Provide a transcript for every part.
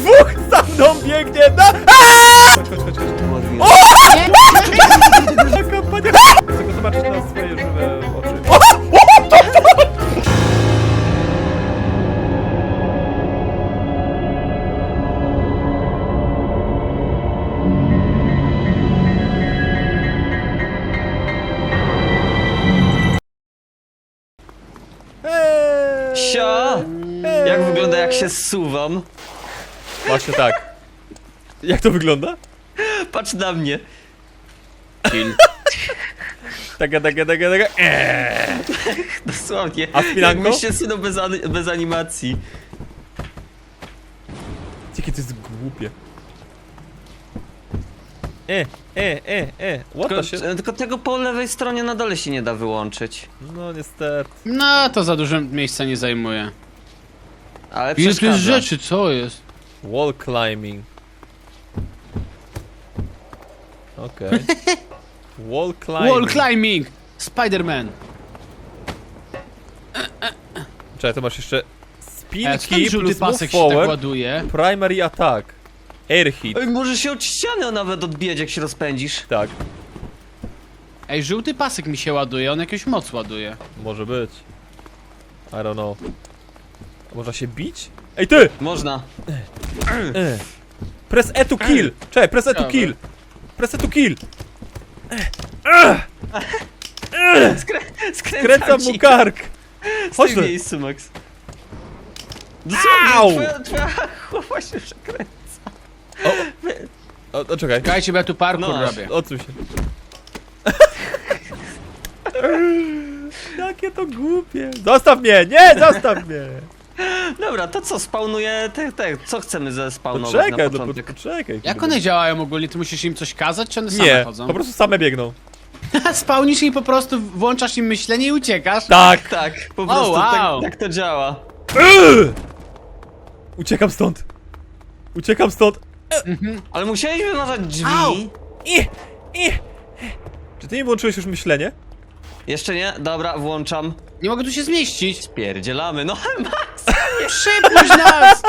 dwóch za mną biegnie. Aaaa! Chodź, chodź, chodź, chodź. Taka pania... Chcę go zobaczyć na swoje żywe oczy. O! O! To, to! Eee! Sia! Jak wygląda jak się zsuwam? Właśnie tak. Jak to wygląda? Patrz na mnie. Kill. Taka, taka, taka, taka. Eee. Dosłownie. A spinanko? Jakbyś się sunął bez, ani- bez animacji. Jakie to jest głupie. E, e, e, e. What Tylko, się... tylko tego po lewej stronie na dole się nie da wyłączyć. No niestety. No, to za dużo miejsca nie zajmuje. Ale Ile tu jest rzeczy, co jest? Wall climbing. Okej. Wall climbing. Wall climbing! Spider-Man! Czekaj, to masz jeszcze E, spin skąd key żółty plus move pasek się tak forward, ładuje? primary attack. Air hit. Ej, może się od ściany nawet odbijać jak się rozpędzisz. Tak, Ej, żółty pasek mi się ładuje, on jakąś moc ładuje. może być. I don't know. A Można się bić? Ej ty! Można. E. Press E to kill! Czekaj, press E to kill! Press E to kill! Skrę skręcam Kręcam ci mu kark! Chodź tu! miejscu, Max. Au! Dosłownie, twoja, twoja głowa się przekręca. O, o, czekaj. Czekajcie, bo ja tu parkour No, robię. Odsuń się. Jakie to głupie. Zostaw mnie! Nie, zostaw mnie! Dobra, to co, spawnuję te, te, co chcemy zespawnować na Poczekaj, no, po, początek? poczekaj. Jak one działają ogólnie? Ty musisz im coś kazać, czy one same Nie, chodzą? po prostu same biegną. Spałnisz i po prostu włączasz im myślenie i uciekasz? Tak! Tak, po prostu wow. tak, tak to działa. Uciekam stąd! Uciekam stąd! Ale musiałeś wyważać drzwi. Au! I, i. Czy ty nie włączyłeś już myślenie? Jeszcze nie? Dobra, włączam. Nie mogę tu się zmieścić. Pierdzielamy, no Przypuść nas!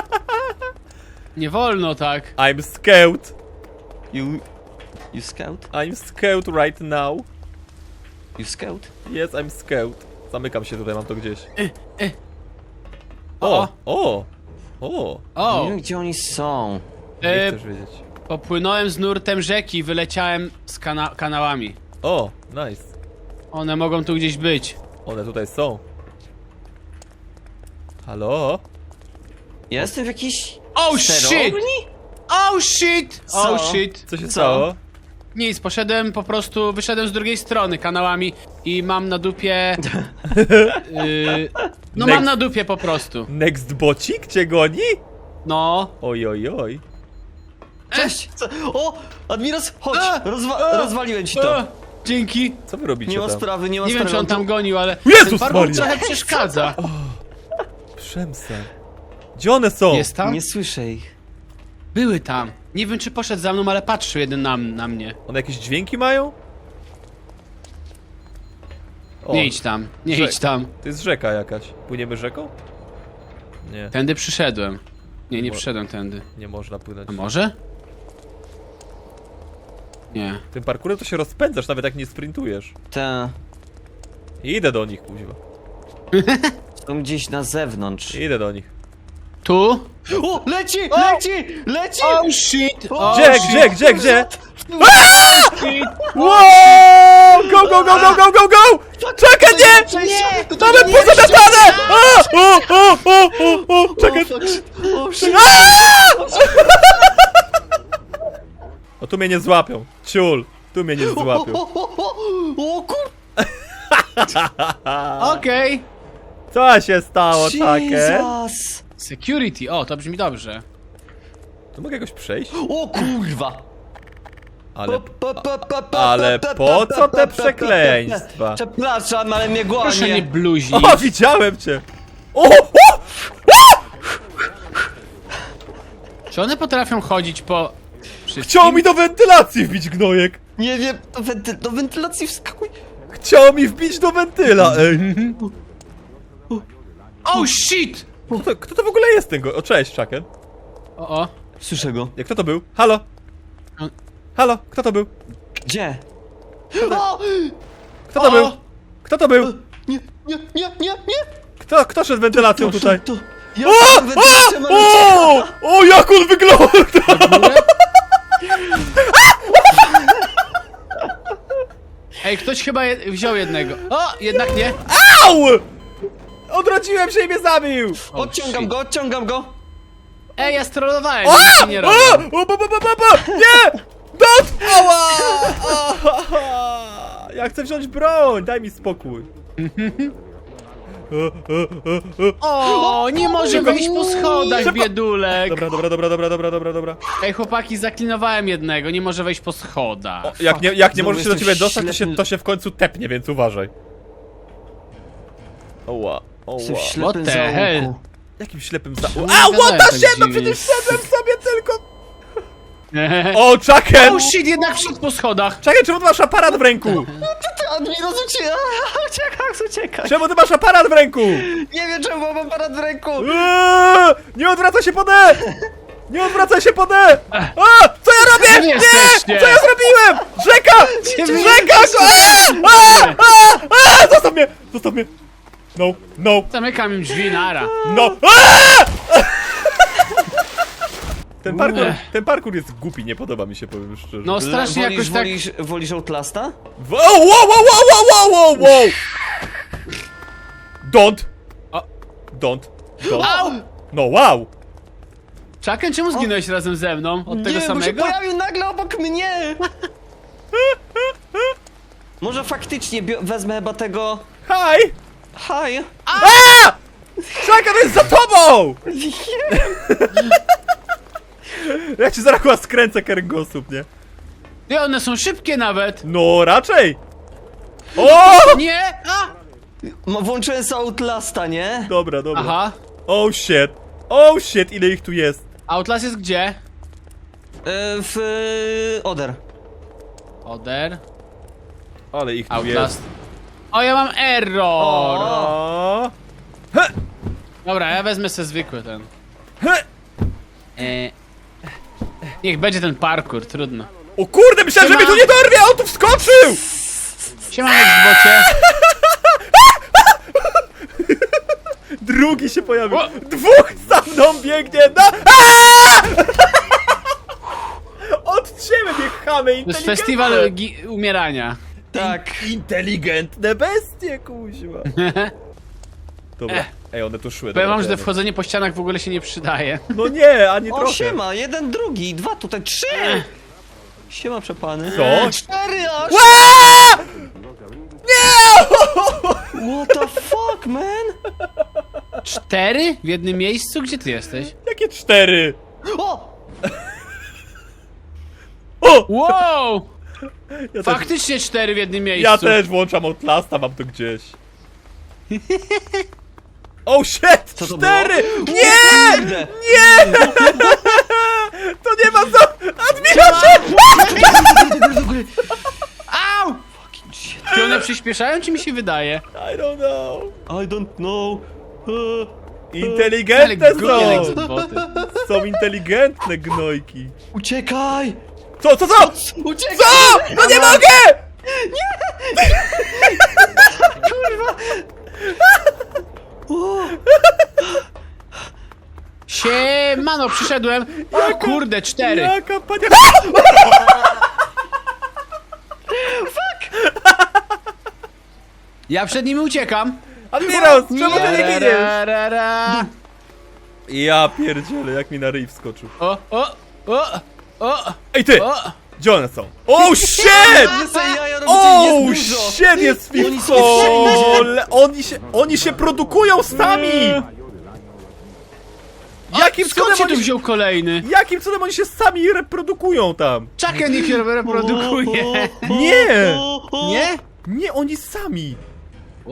Nie wolno tak. I'm scared. You... You scout? I'm scared right now. You scout? Yes, I'm scared. Zamykam się tutaj, mam to gdzieś. e. O! O! O! O! Nie wiem gdzie oni są. Nie E, chcesz wiedzieć. popłynąłem z nurtem rzeki i wyleciałem z kana kanałami. O! Nice. One mogą tu gdzieś być. One tutaj są. Halo? Ja jestem w jakiejś... Oh shit! sterowni? Oh shit! Oh Co? shit! Co się Co? stało? Nic, poszedłem po prostu, wyszedłem z drugiej strony kanałami i mam na dupie... Yy, no Next. mam na dupie po prostu. Next bocik cię goni? No. Oj, oj, oj. Cześć! Co? O! Admiros, chodź! A! Rozwa A! rozwaliłem ci to. E, dzięki. Co wy robicie Nie ma tam? sprawy, nie ma Nie wiem, sprawy. czy on tam gonił, ale Jezus ten Maria! trochę przeszkadza. Przemsę. Gdzie one są? Jest tam? Nie słyszę ich. Były tam. Nie wiem, czy poszedł za mną, ale patrzył jeden na, na mnie. One jakieś dźwięki mają? O, Nie idź tam, nie Że- idź tam. To jest rzeka jakaś. Płyniemy rzeką? Nie, Tędy przyszedłem. Nie, nie Mo- przyszedłem tędy. nie można płynąć. A może? Nie. Tym parkurem to się rozpędzasz, nawet jak nie sprintujesz. Te... Idę do nich, kuźwa. Są gdzieś na zewnątrz. Idę do nich. Tu? O! Leci! Leci! Leci! Oh shit! Oh, Gdzie, shit, gdzie, gdzie, gdzie? Wow! Go, go, go, go, go, go, go! Czekaj, nie! Nie! Mamy pozadatane! A! O, o, o, o, o! Czekaj! O, shit! O, tu mnie nie złapią. Ciul. Tu mnie nie złapią. o, o, o, o kur... Okej. Co się stało, takie? Jesus! Security, o, to brzmi dobrze. Tu mogę jakoś przejść? O kurwa! Ale... Pa, pa, pa, pa, Ale pa, pa, po pa, co pa, te pa, przekleństwa? Przepraszam, ale mnie Proszę nie głanie. bluzić. O, widziałem cię! O, o! Czy one potrafią chodzić po... Wszystkim? Chciał mi do wentylacji wbić gnojek! Nie wiem, do, wenty do wentylacji wskakuj. Chciał mi wbić do wentyla, ej! Oh shit! Kto to, kto to w ogóle jest ten go? O, cześć, Chucken. O, o. Słyszę go. Jak kto to był? Halo? Halo? Kto to był? Gdzie? O! Kto to O! był? Kto to był? Nie, nie, nie, nie, nie! Kto, kto szedł wentylacją Proszę, tutaj? To... Ja O! mam O! O, jak on wygląda! Ej, ktoś chyba je wziął jednego. O, jednak nie. Au! Odrodziłem się i mnie zabił! Odciągam go, odciągam go! Ej, ja strollowałem, O! nic nie robię. O! O! Bo, bo, bo, bo, bo! Nie! Dot! Ała! Ja chcę wziąć broń! Daj mi spokój. O, nie może wyjść po schodach, Szybko. biedulek. Dobra, dobra, dobra, dobra, dobra, dobra, dobra. Ej, chłopaki, zaklinowałem jednego, nie może wejść po schodach. Jak nie, jak nie Znowu możesz się do jestem ciebie dostać, to się, ślepy. to się w końcu tepnie, więc uważaj. Oła, oła. Jestem What ślepym the zaułku. hell? Jakim ślepym za... nie A, gadałem tak the shit, no dziwnie. przecież szedłem sobie tylko... O, Chucken! Oh shit, jednak wszedł po schodach. Czekaj, czemu ty masz aparat w ręku? Ty, Admiros, uciekaj! Uciekaj, uciekaj! Czemu ty masz aparat w ręku? Nie wiem, czemu mam aparat w ręku! Eee, Nie odwracaj się pod E! Nie odwracaj się pod E! A! Co ja robię? Nie! jesteście? Co ja zrobiłem? Rzeka! Gdzie wy Rzeka! jesteście? A! A! A! A! Zostaw mnie! Zostaw mnie! No, no, Zamykam im drzwi, nara. no! A! Ten parkour, ten parkour jest głupi, nie podoba mi się, powiem szczerze. No strasznie wolisz, jakoś tak... wolisz, wolisz Outlasta? Wow, wow, wow, wow, wow, wow, wow! Don't! O. Don't. Don't. Au! No wow! Chucken, czemu zginąłeś razem ze mną? Od tego nie, bo się samego? pojawił nagle obok mnie! Może faktycznie bio- wezmę chyba tego... Hi! Hi! A! Czekaj, to jest za tobą! Ja ci zaraz chyba skręcę kręgosłup, nie? Ty, one są szybkie nawet. No raczej! O! Nie! A! No, włączyłem sobie Outlasta, nie? Dobra, dobra. Aha. Oh shit. Oh shit, ile ich tu jest? Outlast jest gdzie? E, w... e, Oder. Oder. Ale ich tu Outlast. jest. O, ja mam error! O! Dobra, ja wezmę sobie zwykły ten. He! E... Niech będzie ten parkour, trudno. O kurde, myślałem, że mnie tu nie dorwie, a on tu wskoczył! Siema, w bocie. Drugi się pojawił. O! Dwóch za mną biegnie na... Aaa! Od ciebie chamy To jest inteligentne. festiwal gi- umierania. Tak. Inteligentne bestie, kuźwa. Dobra. Ej, one tu szły. Powiem wam, że to wchodzenie po ścianach w ogóle się nie przydaje. No nie, ani O, trochę. siema, jeden, drugi, dwa, tutaj trzy! Siema, przepany. Co? Cztery aż! Nie! What the fuck, man? Cztery? W jednym miejscu? Gdzie ty jesteś? Jakie cztery? O! O! Wow! Ja też, Faktycznie cztery w jednym miejscu. ja też włączam Outlasta, mam to gdzieś. Oh shit! Co to cztery! Nie! Kurde. Nie! To nie ma co! Admiracie! Au! Czy one przyspieszają, czy mi się wydaje? I don't know. I don't know. Uh, Inteligentne Ale głupie są! Są inteligentne gnojki. uciekaj! Co, co, co? Uciekaj! Co? No nie mogę! Siemano, przyszedłem. O kurde, cztery. Jaka pania... Ja przed nimi uciekam. Admiros, czemu ty nie giniesz? Ja pierdzielę, jak mi na ryj wskoczył. O, o, o, o, Ej ty! o. Gdzie one są? Oh shit! Oh shit, jest Oni w kole! Oni się, oni się produkują sami! Jakim Skąd cudem się tu oni się, wziął kolejny? jakim cudem oni się sami reprodukują tam? Chucken ich reprodukuje. Nie! Nie? Nie, oni sami!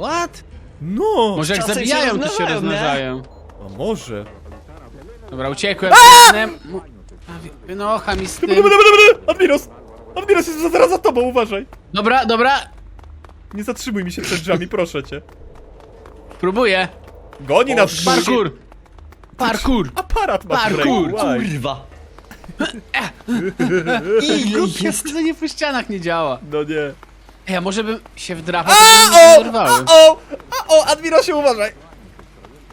What? No! Może jak Czasem się zabijają, to się rozmnażają, nie? rozmnażają. A może? Dobra, uciekłem. Mu- a, wi- Wynocha mi z tym. Admiros! Admiros jest zaraz za tobą, uważaj! Dobra, dobra. Nie zatrzymuj mi się przed drzwiami, proszę cię. Próbuję. Goni nas Parkour. Parkour. Aparat masz w Parkour, ręku, łaj. Kurwa! Ile Głupie, jest? to nie po ścianach nie działa. No nie. Ej, a może bym się wdrapał, A, to bym o! nie zerwałem. O! A, o! Admirosie, uważaj!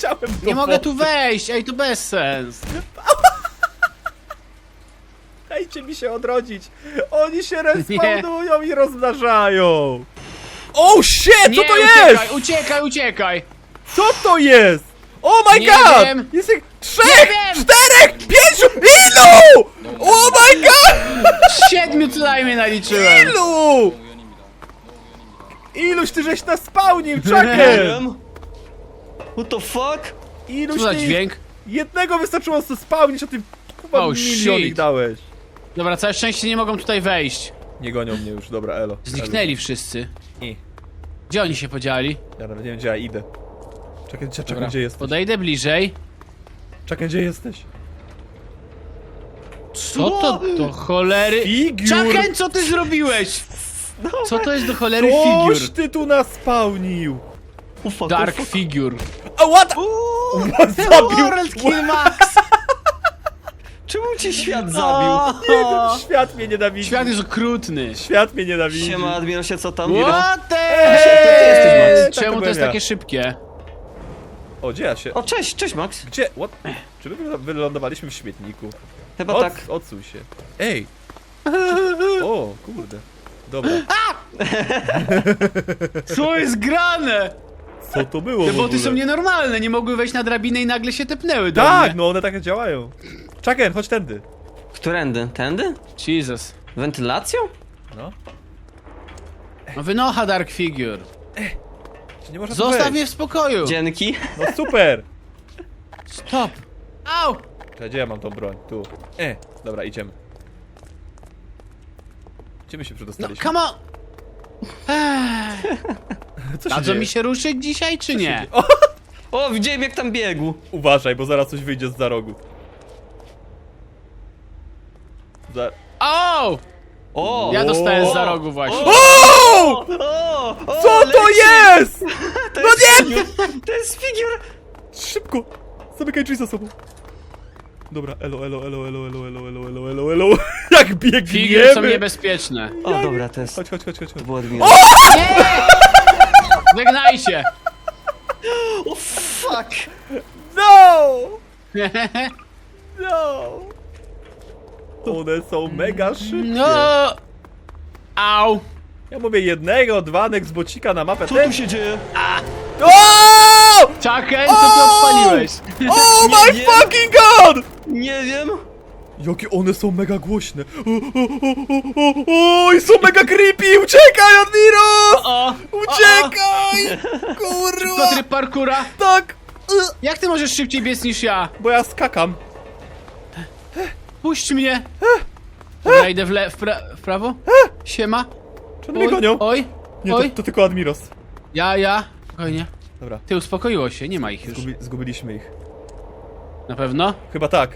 Poleciałem do Nie mogę tu wejść, ej, to bez sens. Dajcie mi się odrodzić. Oni się respawnują i rozmnażają. Oh shit, co Nie, to uciekaj, jest? uciekaj, uciekaj. Co to jest? Oh my Nie god! wiem. Jest ich trzech, wiem. czterech, pięciu, ilu? Oh my god! Siedmiu co najmniej naliczyłem. Ilu? Iluś ty żeś nas wiem. What the fuck? Iluś Co za ty dźwięk? Jednego wystarczyło sobie spełnić, a ty chyba Oh, milion shit. ich dałeś. Dobra, całe szczęście nie mogą tutaj wejść. Nie gonią mnie już, dobra, elo. Zniknęli wszyscy. I. Gdzie oni się podzieli? Ja nawet nie wiem, gdzie ja idę. Czekaj, czekaj, Dobra, gdzie jesteś? podejdę bliżej. Czekaj, gdzie jesteś? Co to do cholery? Figur! Czaken, co ty zrobiłeś? Co to jest do cholery figur? Coś ty tu nas O, fuck, Dark o, fuck. figure. A what? Uuu, Zabił! World Kill Max! Czemu cię świat zabił? Nie wiem, świat mnie nienawidzi. Świat jest okrutny. Świat mnie nienawidzi. Siema, Admirosie, co tam? What the... Eee, tak Czemu to byłem jest ja. takie szybkie? O, gdzie ja się... O, cześć, cześć, Max. Gdzie? What? Czy my wylądowaliśmy w śmietniku? Chyba Od, tak. Odsuń się. Ej! O, kurde. Dobra. Co jest grane? Co to było Te w boty ogóle? są nienormalne, nie mogły wejść na drabinę i nagle się tepnęły do Tak, mnie. no one tak działają. Chucken, chodź tędy. Którędy? Tędy? Jesus. Wentylacją? No. No wynocha Dark Figure. Czy nie można tu Zostaw wejść? mnie w spokoju. Dzięki. No super! Stop. Au! Czekaj, Gdzie ja mam tą broń? Tu. E, dobra, idziemy. Gdzie my się No, przedostaliśmy? come on! Co się Dadzą dzieje? mi się ruszyć dzisiaj, czy nie? O, O, widziałem jak tam biegł. uważaj, bo zaraz coś wyjdzie z za rogu. Za... O! O! Ja dostałem O! za rogu właśnie. O! O! o Co to leci! jest? To No jest nie! To jest figur! Szybko! Zamykaj drzwi za sobą. Dobra, elo, elo, elo, elo, elo, elo, elo, elo, elo, elo. Jak Figury są biegniemy! niebezpieczne. O, dobra, to jest... Chodź, chodź, chodź, chodź. To chodź. było Admiro. Żegnajcie! O, fuck! No! No! One są mega szybkie. No! Au! Ja mówię jednego, dwa z bocika na mapę. Co Ten... tu się dzieje? O! Chucken, co ty O! odpaliłeś? Oh my Nie. fucking god! Nie wiem. Jakie one są mega głośne. O, o, o, o, o, o, i są mega creepy! Uciekaj, Admiros! O! Uciekaj! Kurwa! tryb parkura! Tak! Y, Jak ty możesz szybciej biec niż ja? Bo ja skakam. Puść mnie! Dobra, idę w, le w, pra w prawo? Siema? Czy one mnie gonią? oj, Nie, to, oj. to tylko Admiros. Ja, ja. Spokojnie. Dobra, Ty, uspokoiło się, nie ma ich już. zgubi zgubiliśmy ich. Na pewno? Chyba tak.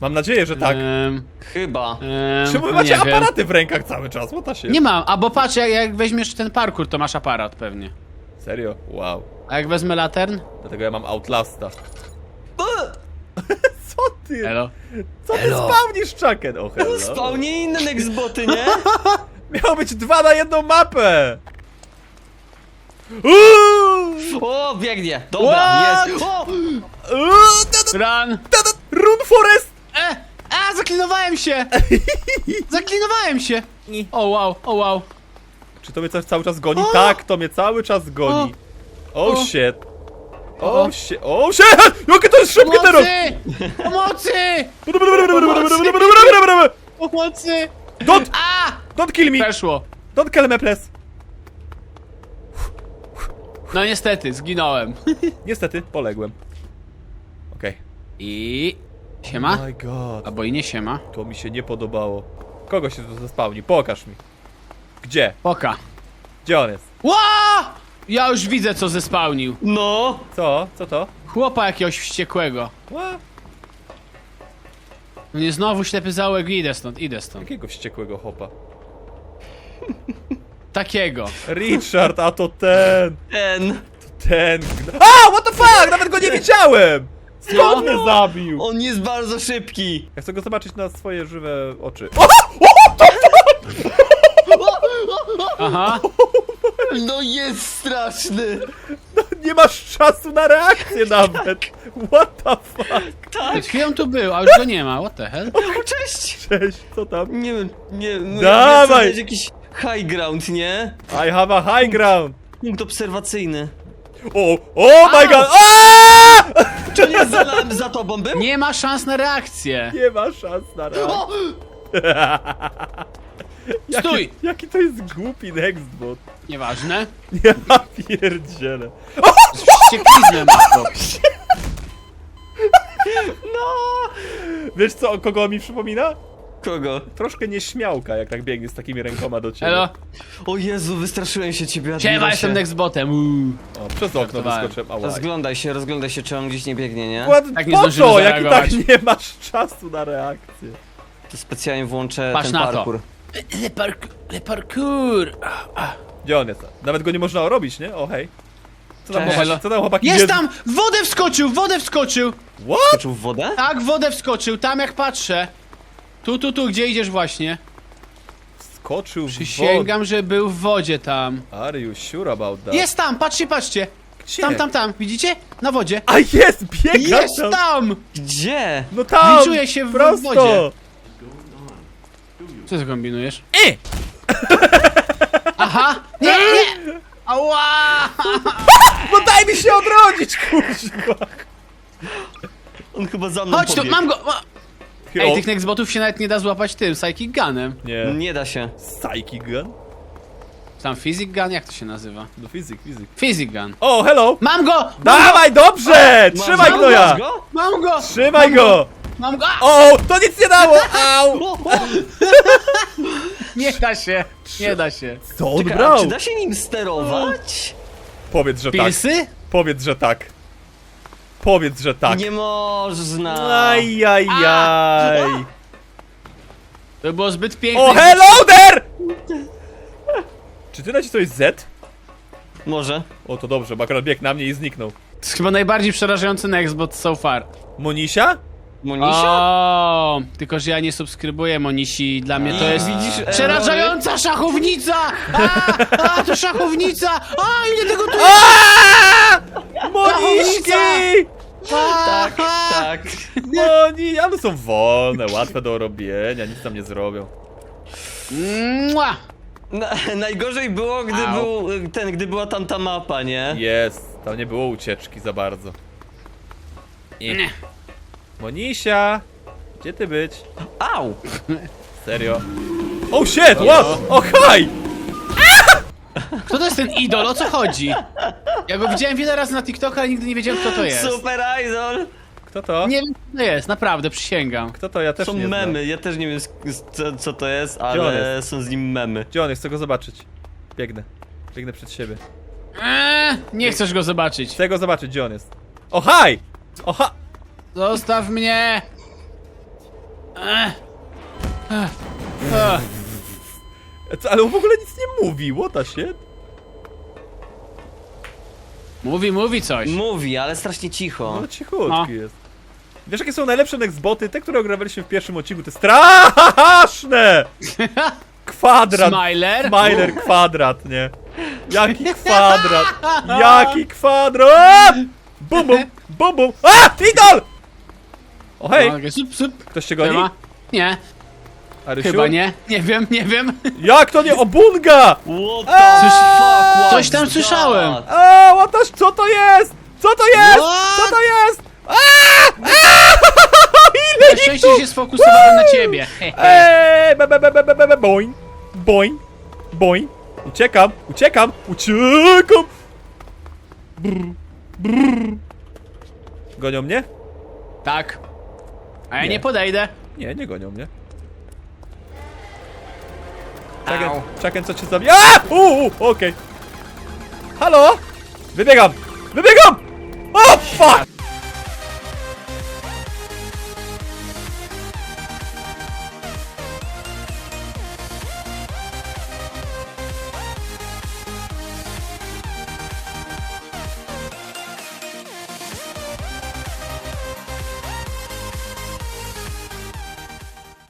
Mam nadzieję, że tak. Ehm, Chyba. ehm, Czemu wy macie nie wiem. aparaty w rękach cały czas? What the shit? Nie mam, a bo patrz, jak, jak weźmiesz ten parkour, to masz aparat pewnie. Serio? Wow. A jak wezmę latern? Dlatego ja mam Outlasta. Co ty? Elo. Co ty Elo. spawnisz, Chucken? O, hello. Inne Nextboty, nie? Miało być dwa na jedną mapę! Uuu! O, biegnie. Dobra, What? jest. O! Uuu, da, da, Run! da, da, Run Forest! E! A, zaklinowałem się! Zaklinowałem się! O wow, o wow. Czy to mnie coś cały czas goni? Tak, to mnie cały czas goni. Oh O. shit. O. Oh shit. Oh shit! Jakie to jest szybkie teraz! Pomocy! Pomocy! Don't, A! don't kill me! Przeszło. Don't kill me, please. No niestety, zginąłem. Niestety, poległem. Okej. I... Siema? My god, Albo i nie siema. to mi się nie podobało. Kogo się tu zespałni? Pokaż mi. Gdzie? Poka. Gdzie on jest? Ła! Ja już widzę, co zespałnił. No! Co? Co to? Chłopa jakiegoś wściekłego. Ła? No nie znowu ślepy zaułek, idę stąd, idę stąd. Jakiego wściekłego hopa? Takiego. Richard, a to ten! Ten! Ten... gna- A! What the fuck! Nawet go nie widziałem! Skąd No. mnie zabił? On jest bardzo szybki! Ja chcę go zobaczyć na swoje żywe oczy. O! Aha. No jest straszny! Nie masz czasu na reakcję nawet! What the fuck? Przed chwilą tu był, a już go nie ma. What the hell? O, cześć! Cześć, co tam? Nie wiem, nie no, Dawaj! jakiś high ground, nie? I have a high ground! Punkt obserwacyjny. O! Oh my god! Aaaa! Czy nie za, za tobą był? Nie ma szans na reakcję. Nie ma szans na reakcję. O! Jaki, Stój! jaki to jest głupi nextbot. Nieważne. Ja pierdzielę. Wściekliznę ma to. Wiesz co, kogo mi przypomina? Kogo? Troszkę nieśmiałka, jak tak biegnie z takimi rękoma do ciebie. Elo. O Jezu, wystraszyłem się ciebie, Siema, jestem nextbotem. Uuu. O, przez okno Żartowałem. wyskoczyłem. Ała. Rozglądaj się, rozglądaj się, czy on gdzieś nie biegnie, nie? Ładnie, Tak nie po co? Jak i tak zareagować. nie masz czasu na reakcję. To specjalnie włączę Patrz ten na to. parkour. Le, park le parkour. Gdzie on jest? Nawet go nie można robić, nie? O hej. Co tam, Cześć. chłopaki, co tam chłopaki Jest tam! W wodę wskoczył, w wodę wskoczył! What? Skoczył w wodę? Tak, w wodę wskoczył, tam jak patrzę. Tu, tu, tu, gdzie idziesz właśnie? Skoczył w wodę. Przysięgam, że był w wodzie tam. Are you sure about that? Jest tam, patrzcie, patrzcie. Gdzie? Tam, tam, tam, widzicie? Na wodzie. A jest! Biega Jest tam! tam! Gdzie? No tam! Gliczuje się w prosto. wodzie. Co ty kombinujesz? E! Aha! Nie, nie! Ała! No daj mi się odrodzić, kuźwa! On chyba za mną Chodź tu, pobiegł. mam go! ma- Ej, tych nextbotów się nawet nie da złapać tym, psychic gunem. Nie. Nie da się. Psychic gun? Tam physic gun? Jak to się nazywa? No fizyk, fizyk. Physic gun. O, hello! Mam go! Mam go! Dawaj, dobrze! Trzymaj go? Masz go? Mam go! Trzymaj go! Mam go! A! O, to nic nie dało! Au! Nie da się! Nie da się. Co on Czekaj, a brał? czy da się nim sterować? Powiedz, że tak. Pilsy? Powiedz, że tak. Powiedz, że tak. Nie można. Ajajaj. To było zbyt piękne. O, hello there! Czy ty nacisnąłeś Z? Może. O, to dobrze, bo akurat biegł na mnie i zniknął. To jest chyba najbardziej przerażający nextbot so far. Monisia? Monisia? O, tylko że ja nie subskrybuję Monisi, dla mnie to jest Widzisz, e, przerażająca szachownica! A, a to szachownica! A, ile tego tu jest! Aaaa! Moniśki! A, Tak, tak. Moni, ale są wolne, łatwe do robienia, nic tam nie zrobią. Mua. Na, najgorzej było, gdy Au. był y, ten, gdy była tam ta mapa, nie? Jest, tam nie było ucieczki za bardzo. Nie. Monisia! Gdzie ty być? Au! Serio? Oh shit, what? Oh hi! Kto to jest ten idol? O co chodzi? Ja go widziałem wiele razy na TikToku, ale nigdy nie wiedziałem kto to jest. Super Idol! Kto to? Nie wiem kto to jest, naprawdę, przysięgam. Kto to? Ja też Są nie znam. memy, ja też nie wiem co, co to jest, on ale jest? są z nim memy. Gdzie on jest? Chcę go zobaczyć. Biegnę. Biegnę przed siebie. Eee, nie chcesz go zobaczyć. Chcę go zobaczyć, gdzie on jest. O hi! O ha! Zostaw mnie! Ech. Ech. Ech. E, Co, ale on w ogóle nic nie mówi, what the shit? Mówi, mówi coś. Mówi, ale strasznie cicho. No cichutki No. jest. Wiesz jakie są najlepsze nextboty? Te, które ogrywaliśmy w pierwszym odcinku, to straszne! Kwadrat! Smiler? Smiler kwadrat, nie? Jaki kwadrat! Jaki kwadrat! Bum bum! Bum bum! A! Idol! O hej! No, okej, sup, sup. Ktoś cię goni? Siema. Nie, Arysiu? Chyba nie. Nie wiem, nie wiem. Jak to nie? Obunga! What the eee! fuck, Coś tam słyszałem. A, łatasz, eee, co to jest? Co to jest? Co to jest? Eee! A! Ile Na szczęście się sfokusowałem na ciebie. Ej, be, be, be, boing, boing. Uciekam, uciekam, uciekam. Brr, brr. Gonią mnie? Tak. A ja nie podejdę. Nie, nie gonią mnie. Czekaj, Au. czekaj, co cię zabije. A! Uuu, okej. Halo? Wybiegam! Wybiegam! O, fuck!